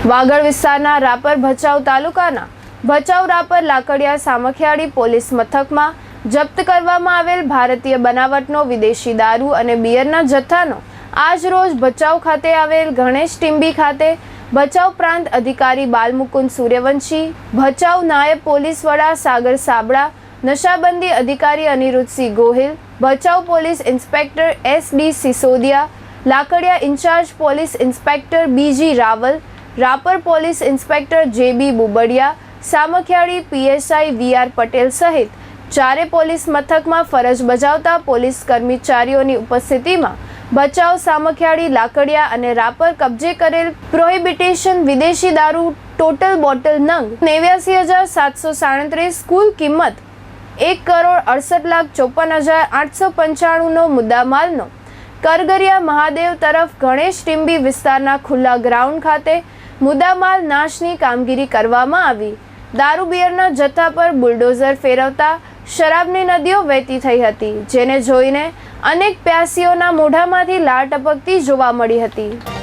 વાગડ વિસ્તારના રાપર ભચાઉ તાલુકાના ભચાઉ રાપર લાકડિયા સામખિયાળી પોલીસ મથકમાં જપ્ત કરવામાં આવેલ ભારતીય બનાવટનો વિદેશી દારૂ અને બિયરના જથ્થાનો આજ રોજ ભચાઉ ખાતે આવેલ ગણેશ ટીમ્બી ખાતે ભચાઉ પ્રાંત અધિકારી બાલમુકુંદ સૂર્યવંશી, ભચાઉ નાયબ પોલીસ વડા સાગર સાબડા નશાબંધી અધિકારી Anirudhsinh Gohil, Bhachau police inspector S D Sisodiya, Lakadiya incharge police inspector B G Raval Rapar police inspector J B Bubadiya, Samakhiyali PSI V R Patel સહિત ચારે પોલીસ મથકમાં ફરજ બજાવતા પોલીસ કર્મચારીઓની ઉપસ્થિતિમાં બચાવ સામખિયાળી, લાકડિયા અને રાપર કબજે કરેલ પ્રોહિબિટેશન વિદેશી દારૂ ટોટલ બોટલ નંગ નેવ્યાસી હજાર સાતસો સાડત્રીસ કુલ કિંમત એક કરોડ અડસઠ લાખ ચોપન હજાર આઠસો પંચાણુંનો મુદ્દામાલનો કરગરિયા મહાદેવ તરફ ગણેશ ટીમ્બી વિસ્તારના ખુલ્લા ગ્રાઉન્ડ ખાતે મુદ્દામાલ નાશની કામગીરી કરવામાં આવી. દારૂ બિયરના જથ્થા પર બુલડોઝર ફેરવતા શરાબની નદીઓ વહેતી થઈ હતી, જેને જોઈને અનેક પ્યાસીઓના મોઢામાંથી લાળ ટપકતી જોવા મળી હતી.